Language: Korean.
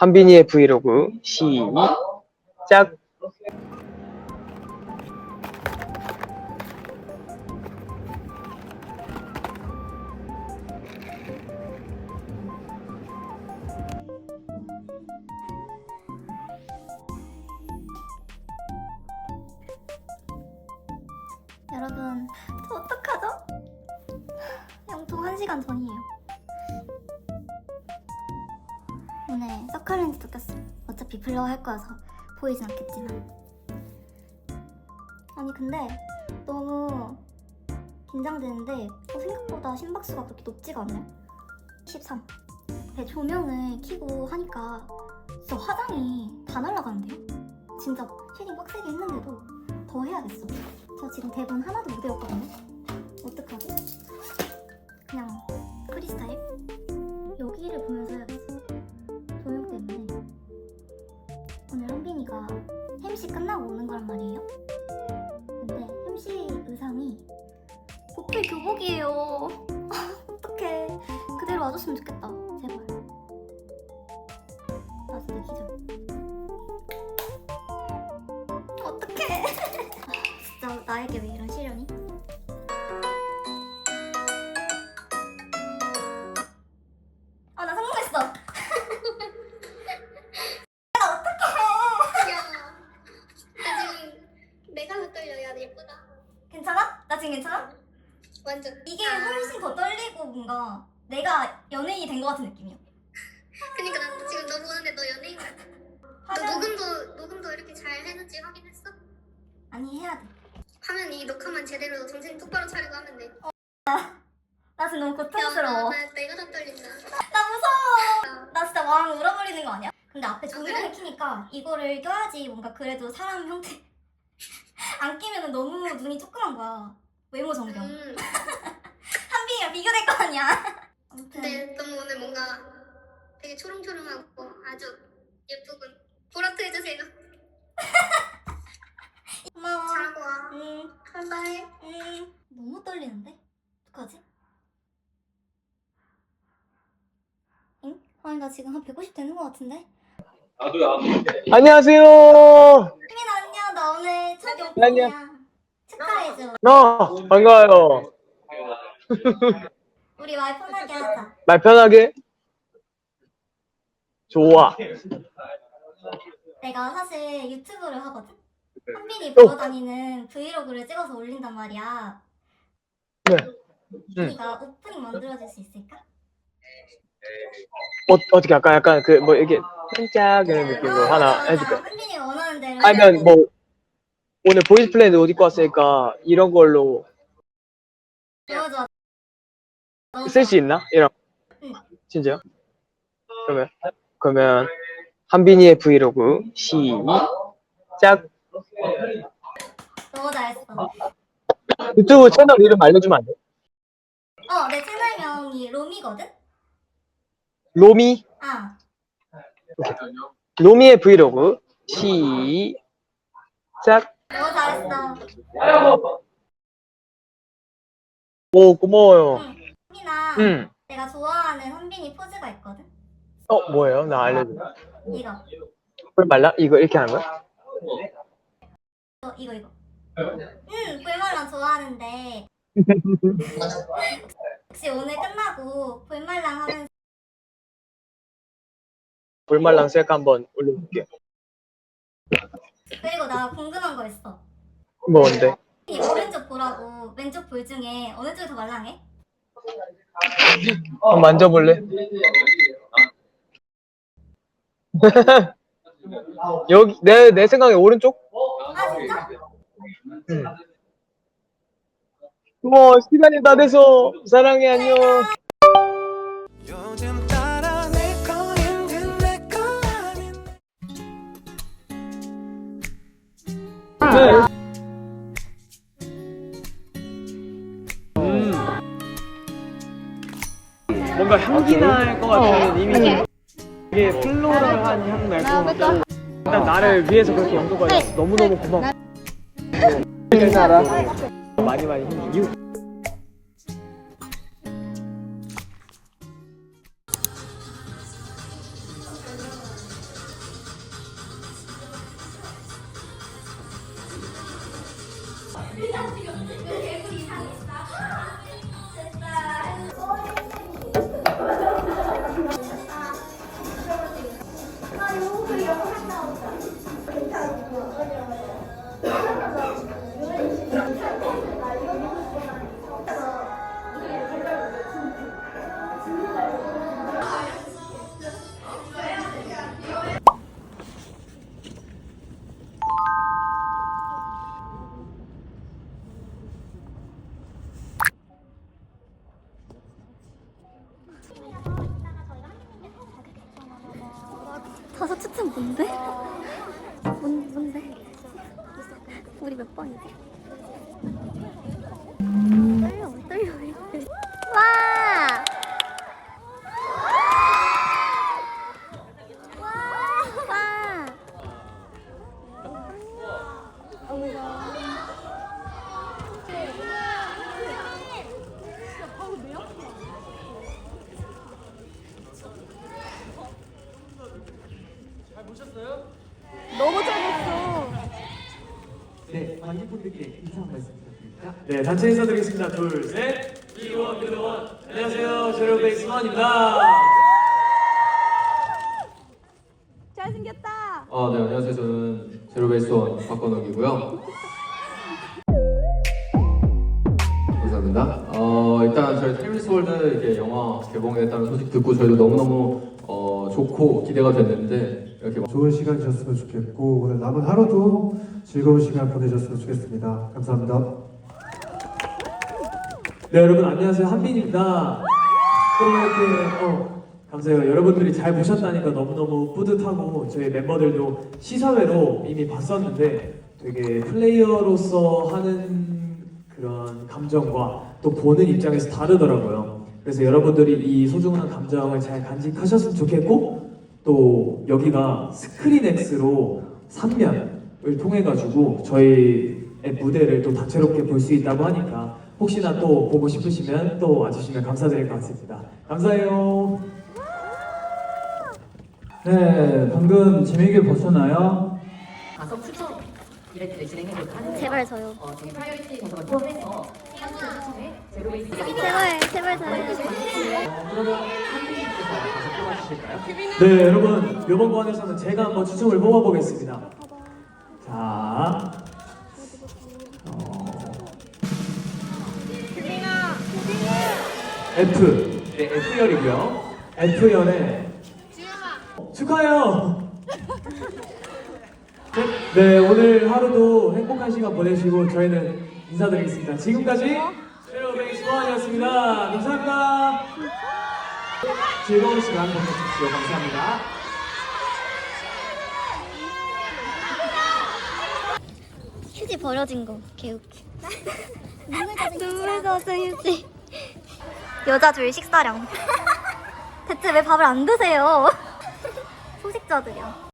한빈이의 브이로그 시작. 여러분, 저 어떡하죠? 영통 1시간 전이에요. 서클렌즈도 꼈어요. 어차피 블러 할 거여서 보이진 않겠지만. 아니, 근데 너무 긴장되는데 어, 생각보다 심박수가 그렇게 높지가 않네요. 13. 네, 조명을 켜고 하니까 진짜 화장이 다 날아가는데요? 진짜 쉐딩 빡세게 했는데도 더 해야겠어. 저 지금 대본 하나도 못 외웠거든요. 어떡하지? 그냥 프리스타일? 여기를 보면 오는 거란 말이에요. 근데 햄씨 의상이 보필 교복이에요. 어떡해. 그대로 와줬으면 좋겠다. 제발. 나 진짜 기절. 어떡해. 진짜 나에게 왜 이런 시 예쁘다. 괜찮아? 나 지금 괜찮아? 완전. 이게 훨씬 더 떨리고 뭔가 내가 연예인이 된 것 같은 느낌이야. 그니까 나 지금 너 보는데 너 연예인 같아. 너 화면 녹음도 녹음도 이렇게 잘 해놓지 확인했어? 아니 해야 돼. 하면 이 녹화만 제대로 정신 똑바로 차리고 하면 돼. 나 지금 너무 고통스러워. 나 내가 더 떨린다. 나 무서워. 나 진짜 왕 울어버리는 거 아니야? 근데 앞에 조명을 켜니까 이거를 껴야지 뭔가 그래도 사람 형태 안 끼면은 너무 눈이 조그만 거야. 외모 정경. 음, 한빈이랑 비교될 거 아니야. 아무튼 근데 너무 오늘 뭔가 되게 초롱초롱하고 아주 예쁘군. 보라트 해주세요. 고마워. 잘하고 와. 음, 바이바이. 음. 너무 떨리는데? 어떡하지? 응? 아니 나 지금 한 150 되는 거 같은데? 안녕하세요. 나 오늘 네, 안녕. 오픈이야 축하해줘 어, 반가워요. 우리 말 편하게 하자 말 편하게. 좋아. 내가 사실 유튜브를 하거든 네. 한빈이 보러 다니는 브이로그를 찍어서 올린단 말이야 네. 한빈이가 오프닝 만들어줄 수 있을까? 어, 어떻게 약간 약간 그 뭐 이게 깜짝 이런 느낌으로 어, 하나 맞아. 해줄까? 한빈이 원하는 대로 아니면. 뭐 오늘 보이스 플랜드 옷 입고 왔으니까 이런 걸로 너무 좋아 너무 쓸수 좋아. 있나? 이런. 응. 진짜요? 그러면 그러면 한빈이의 브이로그 시작. 너무 잘했어 유튜브 채널 이름 알려주면 안 돼? 어 내 채널명이 로미거든? 로미 아 로미의 브이로그 시작. 오 고마워요. 응. 한빈아 응. 내가 좋아하는 한빈이 포즈가 있거든? 어 뭐예요? 나 알려줘. 이거 뿔 말라? 이거 이렇게 하는 거야? 어, 이거 이거 응 볼말랑 좋아하는데 혹시 오늘 끝나고 볼말랑 하면 볼말랑 셀카 한번 올려볼게요. 그리고 나 궁금한 거 있어 뭔데? 이 오른쪽 볼하고 왼쪽 볼 중에 어느 쪽이 더 말랑해? 한번 만져볼래? 여기 내 내 생각에 오른쪽? 아 진짜? 응. 우와 시간이 다 돼서 사랑해 안녕. 요즘 따라 내거 힘든 내거 아닌 네. 뭔가 향기 날 것 같은 이미지 이게 플로럴한 향 날 것 같고 일단 나를 위해서 그렇게 연구가 줬어. 너무너무 고마워. 우리나라 많이 많이 힘 이웃 추천 뭔데? 뭔, 뭔데? 우리 몇 번이지? 네, 단체 인사드리겠습니다. 둘, 셋. 이원, 유도원. 안녕하세요. 제로베이스 원입니다. 잘생겼다. 아, 네, 안녕하세요. 저는 제로베이스 원 박건욱이고요. 감사합니다. 어, 일단 저희 테미스 월드 이게 영화 개봉했다는 소식 듣고 저희도 너무너무 어, 좋고 기대가 됐는데 이렇게 좋은 시간이셨으면 좋겠고 오늘 남은 하루도 즐거운 시간 보내셨으면 좋겠습니다. 감사합니다. 네, 여러분 안녕하세요. 한빈입니다. 또 이렇게 어, 감사해요. 여러분들이 잘 보셨다니까 너무너무 뿌듯하고 저희 멤버들도 시사회로 이미 봤었는데 되게 플레이어로서 하는 그런 감정과 또 보는 입장에서 다르더라고요. 그래서 여러분들이 이 소중한 감정을 잘 간직하셨으면 좋겠고 또 여기가 스크린X로 3면을 통해 가지고 저희의 무대를 또 다채롭게 볼 수 있다고 하니까 혹시나 또 보고 싶으시면 또 와주시면 감사드릴 것 같습니다. 감사해요. 네, 방금 재미있게 보셨나요? 가성 추천 이벤트를 진행해 볼까 하는데 제발 저요. 어, 저희 프라이어리티 정도가 포함해서 제로베이스 제발, 제발 저요. 네, 여러분 이번 번에서는 제가 한번 추첨을 뽑아보겠습니다. 자, 어... F, 네, F열이고요. F열에 축하해요. 네, 오늘 하루도 행복한 시간 보내시고 저희는 인사드리겠습니다. 지금까지 제로베이스 원이었습니다. 감사합니다. 즐거운 시간 보내십시오. 감사합니다. 휴지 버려진 거 개웃기. 눈물 젖은 휴지. 여자 둘 식사량. 대체 왜 밥을 안 드세요? 소식자들이야.